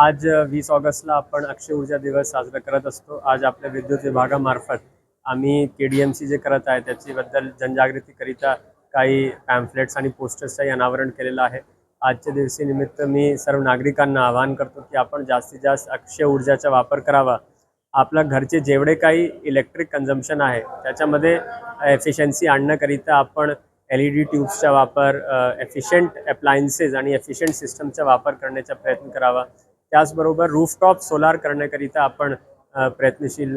आज वीस ऑगस्टला आपण अक्षय ऊर्जा दिवस साजरा करत असतो. आज आपल्या विद्युत विभागामार्फत आम्ही के डी एम सी जे करत आहे त्याच्याबद्दल जनजागृतीकरिता काही पॅम्फलेट्स आणि पोस्टर्सचंही अनावरण केलेलं आहे. आजच्या दिवशी निमित्त मी सर्व नागरिकांना आवाहन करतो की आपण जास्तीत जास्त अक्षय ऊर्जाचा वापर करावा. आपल्या घरचे जेवढे काही इलेक्ट्रिक कन्झम्पशन आहे त्याच्यामध्ये एफिशियन्सी आणण्याकरिता आपण एल ई डी ट्यूब्सचा वापर एफिशियंट अप्लायन्सेस आणि एफिशियंट सिस्टमचा वापर करण्याचा प्रयत्न करावा. त्याचबरोबर रूफटॉप सोलार करण्याकरिता आपण प्रयत्नशील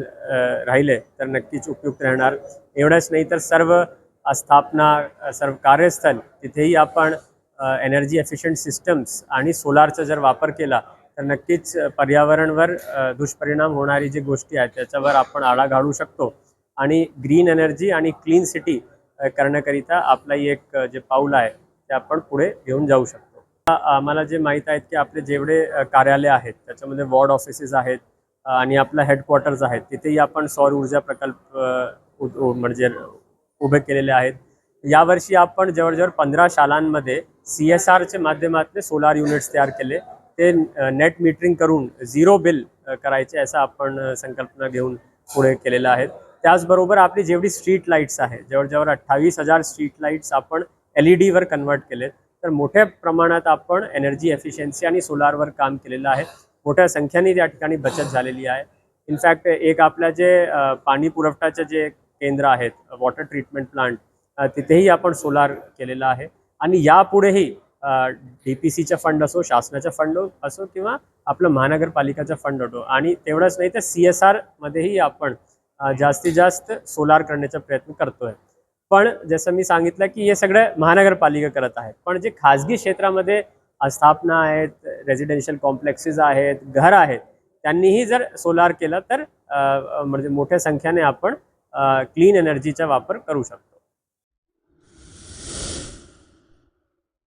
राहिले तर नक्कीच उपयुक्त राहणार. एवढंच नाही तर सर्व स्थापना सर्व कार्यस्थल तिथेही आपण एनर्जी एफिशियंट सिस्टम्स आणि सोलारचा जर वापर केला तर नक्कीच पर्यावरणवर दुष्परिणाम होणारी जी गोष्टी आहेत त्याच्यावर आपण आळा घालू शकतो. आणि ग्रीन एनर्जी आणि क्लीन सिटी करण्याकरिता आपलाही एक जे पाऊल आहे ते आपण पुढे घेऊन जाऊ शकतो. आम्हाला जे माहीत आहेत की आपले जेवढे कार्यालय आहेत त्याच्यामध्ये वॉर्ड ऑफिसेस आहेत आणि आपला हेडक्वार्टर्स आहेत तिथेही आपण सौर ऊर्जा प्रकल्प म्हणजे उभे केलेले आहेत. यावर्षी आपण जवळजवळ पंधरा शालांमध्ये सी एस आरच्या माध्यमातून सोलार युनिट्स तयार केले. ते नेट मीटरिंग करून झिरो बिल करायचे असं आपण संकल्पना घेऊन पुढे केलेलं आहे. त्याचबरोबर आपली जेवढी स्ट्रीट लाईट्स आहे जवळजवळ अठ्ठावीस हजार स्ट्रीट लाईट्स आपण एल ई डीवर कन्वर्ट केलेत. तर मोठ्या प्रमाणात आपण एनर्जी एफिशियन्सी आणि सोलारवर काम केलेलं आहे. मोठ्या संख्येने त्या ठिकाणी बचत झालेली आहे. इनफॅक्ट एक आपल्या जे पाणी पुरवठ्याचे जे केंद्र आहेत वॉटर ट्रीटमेंट प्लांट तिथेही आपण सोलार केलेलं आहे. आणि यापुढेही डी पी सीचा फंड असो शासनाचा फंड असो किंवा आपलं महानगरपालिकाचा फंड असो. आणि तेवढंच नाही तर सी एस आरमध्येही आपण जास्तीत जास्त सोलार करण्याचा प्रयत्न करतोय. पण जसं मी सांगितलं की हे सगळं महानगरपालिका करत आहे पण जे खाजगी क्षेत्रामध्ये स्थापना आहेत रेझिडेन्शियल कॉम्प्लेक्सेस आहेत घर आहेत त्यांनीही जर सोलार केलं तर म्हणजे मोठ्या संख्येने आपण क्लीन एनर्जीचा वापर करू शकतो.